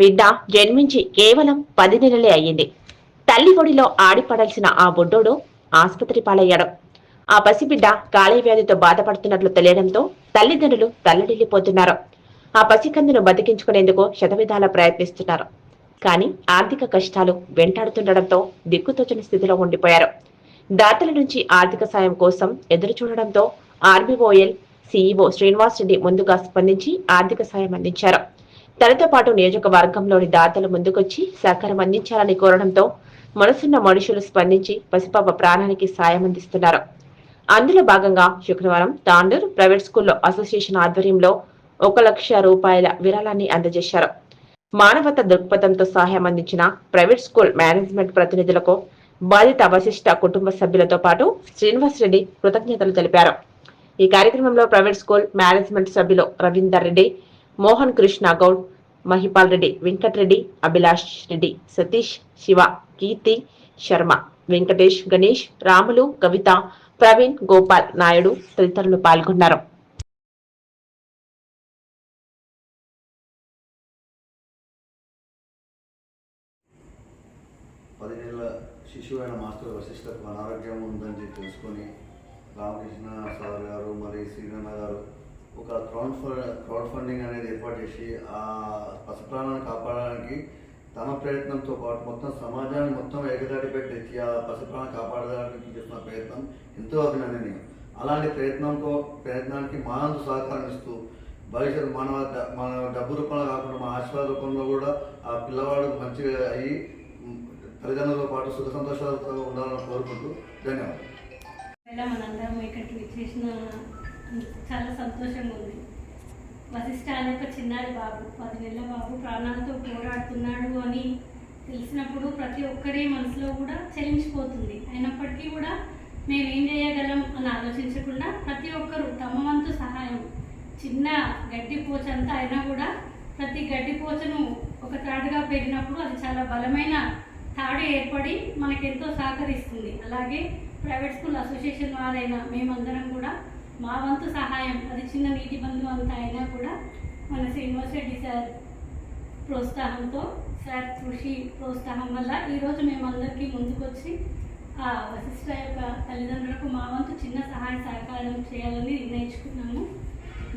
బిడ్డ జన్మించి కేవలం పది నెలలే అయ్యింది. తల్లి ఒడిలో ఆడిపడాల్సిన ఆ బుడ్డోడు ఆసుపత్రి పాలయ్యాడు. ఆ పసిబిడ్డ కాళీ వ్యాధితో బాధపడుతున్నట్లు తెలియడంతో తల్లిదండ్రులు తల్లడిల్లిపోతున్నారు. ఆ పసికందును బతికించుకునేందుకు శతవిధాల ప్రయత్నిస్తున్నారు. కానీ ఆర్థిక కష్టాలు వెంటాడుతుండటంతో దిక్కుతోచని స్థితిలో ఉండిపోయారు. దాతల నుంచి ఆర్థిక సాయం కోసం ఎదురు చూడడంతో ఆర్బీఓఎల్ సీఈఓ శ్రీనివాస్ రెడ్డి ముందుగా స్పందించి ఆర్థిక సాయం అందించారు. తనతో పాటు నియోజకవర్గంలోని దాతలు ముందుకొచ్చి సహకారం అందించాలని కోరడంతో మనసున్న మనుషులు స్పందించి పసిపాప ప్రాణానికి సాయం అందిస్తున్నారు. అందులో భాగంగా శుక్రవారం తాండూర్ ప్రైవేట్ స్కూల్లో అసోసియేషన్ ఆధ్వర్యంలో ఒక లక్ష రూపాయల విరాళాన్ని అందజేశారు. మానవత దృక్పథంతో సహాయం అందించిన ప్రైవేట్ స్కూల్ మేనేజ్మెంట్ ప్రతినిధులకు బాధిత వశిష్ట కుటుంబ సభ్యులతో పాటు శ్రీనివాస్ రెడ్డి కృతజ్ఞతలు తెలిపారు. ఈ కార్యక్రమంలో ప్రైవేట్ స్కూల్ మేనేజ్మెంట్ సభ్యులు రవీందర్ రెడ్డి మోహన్ కృష్ణ గౌడ్ మహిపాల్ రెడ్డి వెంకటరెడ్డి అభిలాష్ రెడ్డి సతీష్ శివ కీర్తి శర్మ వెంకటేష్ గణేష్ రాములు కవిత ప్రవీణ్ గోపాల్ నాయుడు తదితరులు పాల్గొన్నారు. పది శిశువు అయిన మాస్టర్ వశిష్ఠకు అనారోగ్యం ఉందని తెలుసుకొని రామకృష్ణ సార్ గారు మరి శ్రీరన్న గారు ఒక క్రౌడ్ క్రౌడ్ ఫండింగ్ అనేది ఏర్పాటు చేసి ఆ పసిప్రాణాన్ని కాపాడడానికి తమ ప్రయత్నంతో పాటు మొత్తం సమాజాన్ని మొత్తం ఏకదాటి పెట్టి ఆ పసిప్రాణం కాపాడడానికి చేస్తున్న ప్రయత్నం ఎంతో అభినందనీయం. అలాంటి ప్రయత్నంతో ప్రయత్నానికి మా సహకారం ఇస్తూ భవిష్యత్తు మన మన డబ్బు రూపంలో కాకుండా మా ఆశీర్వాద రూపంలో కూడా ఆ పిల్లవాడు మంచిగా అయ్యి తల్లిదండ్రులతో పాటు సుఖ సంతోషాలతో ఉండాలని కోరుకుంటూ ధన్యవాదాలు. మనందరం ఇక్కడికి విచ్చేసిన చాలా సంతోషంగా ఉంది. వశిష్ఠ అనే ఒక చిన్నారి బాబు పది నెలల బాబు ప్రాణాలతో పోరాడుతున్నాడు అని తెలిసినప్పుడు ప్రతి ఒక్కరి మనసులో కూడా చెలించిపోతుంది. అయినప్పటికీ కూడా మేము ఏం చేయగలం అని ఆలోచించకుండా ప్రతి ఒక్కరు తమ వంతు సహాయం చిన్న గడ్డి పోచ అంతా అయినా కూడా ప్రతి గడ్డి పోచను ఒక తాడుగా పెరిగినప్పుడు అది చాలా బలమైన తాడు ఏర్పడి మనకెంతో సహకరిస్తుంది. అలాగే ప్రైవేట్ స్కూల్ అసోసియేషన్ వారైనా మేమందరం కూడా మా వంతు సహాయం అది చిన్న నీటి బంధు అంత అయినా కూడా మన శ్రీనివాస్ రెడ్డి సార్ ప్రోత్సాహంతో సార్ కృషి ప్రోత్సాహం వల్ల ఈరోజు మేమందరికీ ముందుకొచ్చి ఆ వశిష్ట యొక్క తల్లిదండ్రులకు మా వంతు చిన్న సహాయ సహకారం చేయాలని నిర్ణయించుకున్నాము.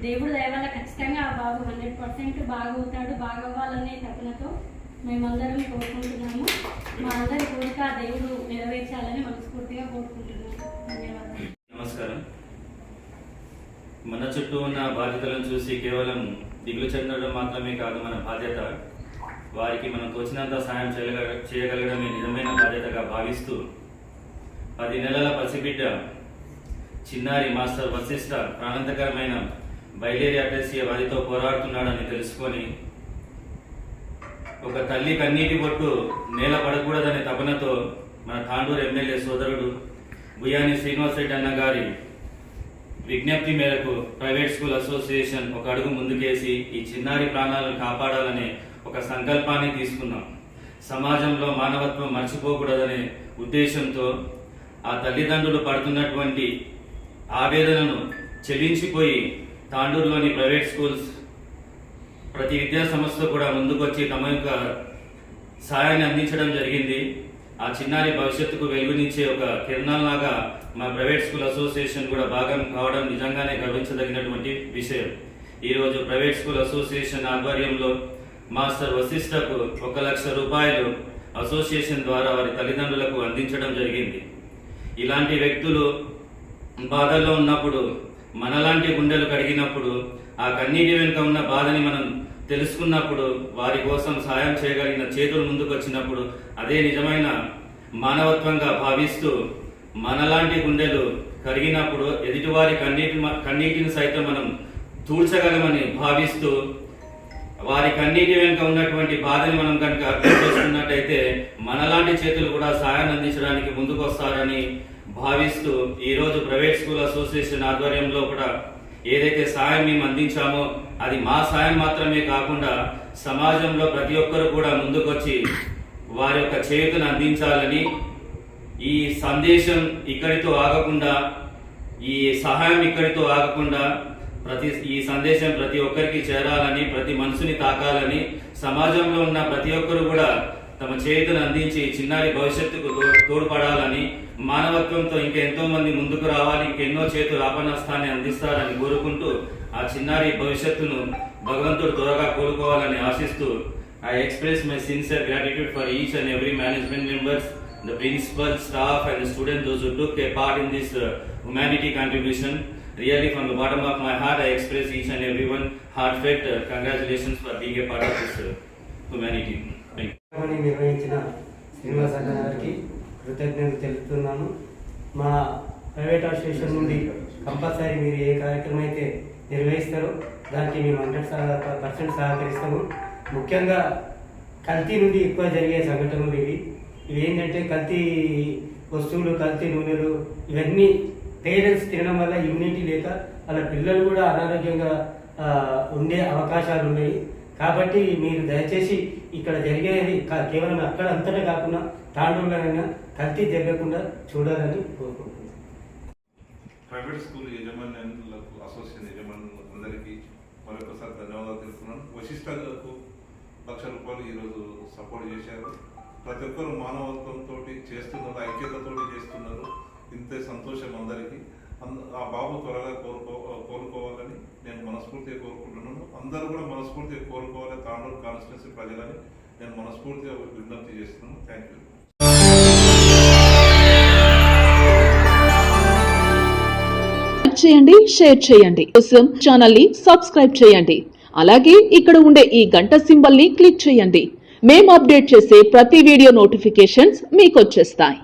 దేవుడు దయ వల్ల ఖచ్చితంగా ఆ బాబు హండ్రెడ్ పర్సెంట్ బాగవుతాడు బాగవ్వాలనే తపనతో మేమందరం కోరుకుంటున్నాము. మా అందరి కోరిక దేవుడు నెరవేర్చాలని మనస్ఫూర్తిగా కోరుకుంటున్నాము. ధన్యవాదాలు. నమస్కారం. మన చుట్టూ ఉన్న బాధ్యతలను చూసి కేవలం దిగులు చెందడం మాత్రమే కాదు మన బాధ్యత. వారికి మనం తోచినంత సాయం చేయగల చేయగలగడమే నిజమైన బాధ్యతగా భావిస్తూ పది నెలల పసిబిడ్డ చిన్నారి మాస్టర్ వశిష్ట ప్రాణాంతకరమైన బయలేరి అటెసియ వారితో పోరాడుతున్నాడని తెలుసుకొని ఒక తల్లి కన్నీటి బొట్టు నేల పడకూడదనే తపనతో మన తాండూరు ఎమ్మెల్యే సోదరుడు బుయాని శ్రీనివాసరెడ్డి అన్న గారి విజ్ఞప్తి మేరకు ప్రైవేట్ స్కూల్ అసోసియేషన్ ఒక అడుగు ముందుకేసి ఈ చిన్నారి ప్రాణాలను కాపాడాలనే ఒక సంకల్పాన్ని తీసుకున్నాం. సమాజంలో మానవత్వం మర్చిపోకూడదనే ఉద్దేశంతో ఆ తల్లిదండ్రులు పడుతున్నటువంటి ఆవేదనను చెల్లించిపోయి తాండూరులోని ప్రైవేట్ స్కూల్స్ ప్రతి విద్యా సంస్థ కూడా ముందుకొచ్చి తమ యొక్క సాయాన్ని అందించడం జరిగింది. ఆ చిన్నారి భవిష్యత్తుకు వెలుగునిచ్చే ఒక కిరణాల్లాగా మా ప్రైవేట్ స్కూల్ అసోసియేషన్ కూడా భాగం కావడం నిజంగానే గర్వించదగినటువంటి విషయం. ఈరోజు ప్రైవేట్ స్కూల్ అసోసియేషన్ ఆధ్వర్యంలో మాస్టర్ వశిష్టకు ఒక లక్ష రూపాయలు అసోసియేషన్ ద్వారా వారి తల్లిదండ్రులకు అందించడం జరిగింది. ఇలాంటి వ్యక్తులు బాధల్లో ఉన్నప్పుడు మనలాంటి గుండెలు కడిగినప్పుడు ఆ కన్నీటి వెనుక ఉన్న బాధని మనం తెలుసుకున్నప్పుడు వారి కోసం సాయం చేయగలిగిన చేతులు ముందుకు వచ్చినప్పుడు అదే నిజమైన మానవత్వంగా భావిస్తూ మనలాంటి గుండెలు కరిగినప్పుడు ఎదుటివారి కన్నీటి కన్నీటిని సైతం మనం తూడ్చగలమని భావిస్తూ వారి కన్నీటి వెనుక ఉన్నటువంటి బాధని మనం కనుక అర్థం చేసుకున్నట్టయితే మనలాంటి చేతులు కూడా సాయాన్ని అందించడానికి ముందుకు వస్తారని భావిస్తూ ఈరోజు ప్రైవేట్ స్కూల్ అసోసియేషన్ ఆధ్వర్యంలో కూడా ఏదైతే సాయం మేము అందించామో అది మా సాయం మాత్రమే కాకుండా సమాజంలో ప్రతి ఒక్కరు కూడా ముందుకొచ్చి వారి యొక్క చేతును అందించాలని ఈ సందేశం ఇక్కడితో ఆగకుండా ఈ సహాయం ఇక్కడితో ఆగకుండా ప్రతి ఈ సందేశం ప్రతి ఒక్కరికి చేరాలని ప్రతి మనసుని తాకాలని సమాజంలో ఉన్న ప్రతి ఒక్కరు కూడా తమ చేతును అందించి చిన్నారి భవిష్యత్తుకు తో- తోడ్పడాలని మానవత్వంతో ఇంకెంతో మంది ముందుకు రావాలి ఇంకెన్నో చేతులు ఆపణస్థాన్ని అందిస్తారని కోరుకుంటూ ఆ చిన్నారి భవిష్యత్తును భగవంతుడు త్వరగా కోరుకోవాలని ఆశిస్తూ I express my sincere gratitude for each and every management members the principal staff and student those took a part in this humanity contribution really from the bottom of my heart I express each and every one heartfelt congratulations for being a part of this humanity నిర్వహించిన శ్రీనివాస గారికి కృతజ్ఞతలు తెలుపుతున్నాను. మా private association నుండి compulsory మీరు ఏ కార్యక్రమం అయితే నిర్వహిస్తారో దానికి మేము హండ్రెడ్ పర్సెంట్ సహకరిస్తాము. ముఖ్యంగా కల్తీ నుండి ఎక్కువ జరిగే సంఘటనలు ఇవి. ఇవి ఏంటంటే కల్తీ వస్తువులు కల్తీ నూనెలు ఇవన్నీ పేరెంట్స్ తినడం వల్ల ఇమ్యూనిటీ లేక వాళ్ళ పిల్లలు కూడా అనారోగ్యంగా ఉండే అవకాశాలు ఉన్నాయి. కాబట్టి మీరు దయచేసి ఇక్కడ జరిగేది కేవలం అక్కడ అంతటా కాకుండా తాండూరులోనైనా కల్తీ జరగకుండా చూడాలని కోరుకుంటున్నాను. ప్రైవేట్ స్కూల్ యజమానులకు అసోసియేషన్ యజమానులు అందరికీ మరొకసారి ధన్యవాదాలు తెలుపుతున్నాను. వశిష్ఠకు లక్ష రూపాయలు ఈరోజు సపోర్ట్ చేశారు. ప్రతి ఒక్కరు మానవత్వంతో చేస్తున్నారు ఐక్యతతో చేస్తున్నారు. ఇంతే సంతోషం అందరికీ. ఆ బాబు త్వరగా కోరుకో కోలుకోవాలని మనస్ఫూర్తిగా కోరుకుంటున్నాను. అందరూ కూడా మనస్ఫూర్తిగా కోరుకోవాలి. తాండూరు కాన్స్టిట్యున్సీ ప్రజలని నేను మనస్ఫూర్తిగా విజ్ఞప్తి చేస్తున్నాను. థ్యాంక్ యూ చేయండి షేర్ చేయండి. కోసం ఛానల్ని సబ్స్క్రైబ్ చేయండి. అలాగే ఇక్కడ ఉండే ఈ గంట సింబల్ని క్లిక్ చేయండి. మేము అప్డేట్ చేసే ప్రతి వీడియో నోటిఫికేషన్స్ మీకు వచ్చేస్తాయి.